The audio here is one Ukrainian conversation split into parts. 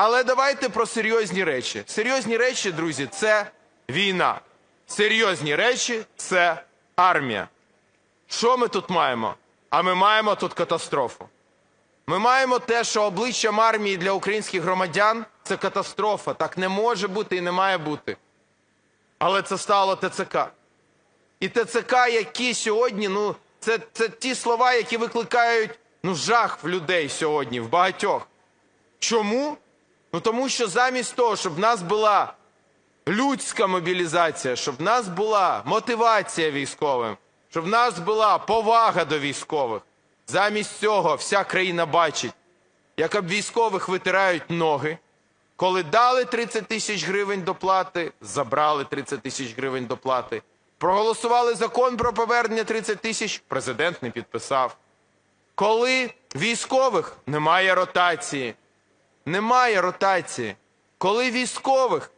Але давайте про серйозні речі. Серйозні речі, друзі, це війна. Серйозні речі це армія. Що ми тут маємо? А ми маємо тут катастрофу. Ми маємо те, що обличчям армії для українських громадян це катастрофа. Так не може бути і не має бути. Але це стало ТЦК. І ТЦК, які сьогодні, ну, це, це ті слова, які викликають ну, жах в людей сьогодні, в багатьох. Чому? Ну тому що замість того, щоб в нас була людська мобілізація, щоб в нас була мотивація військовим, щоб в нас була повага до військових, замість цього вся країна бачить, як об військових витирають ноги, коли дали 30 тисяч гривень доплати, забрали 30 тисяч гривень доплати. Проголосували закон про повернення 30 тисяч, президент не підписав. Коли військових немає ротації, немає ротації. Коли військових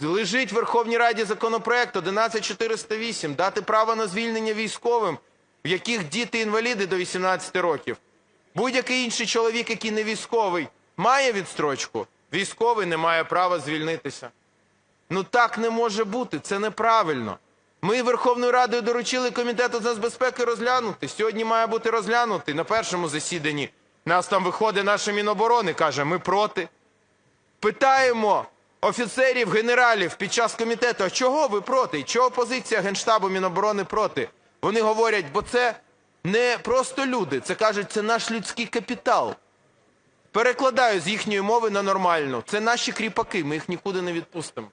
лежить в Верховній Раді законопроект 11408 дати право на звільнення військовим, в яких діти-інваліди до 18 років. Будь-який інший чоловік, який не військовий, має відстрочку, військовий не має права звільнитися. Ну так не може бути, це неправильно. Ми Верховною Радою доручили Комітету з нацбезпеки розглянути. Сьогодні має бути розглянутий на першому засіданні. Нас там виходить наша Міноборони, каже, ми проти. Питаємо офіцерів, генералів під час комітету, а чого ви проти? Чого позиція Генштабу Міноборони проти? Вони говорять, бо це не просто люди, це кажуть, це наш людський капітал. Перекладаю з їхньої мови на нормальну. Це наші кріпаки, ми їх нікуди не відпустимо.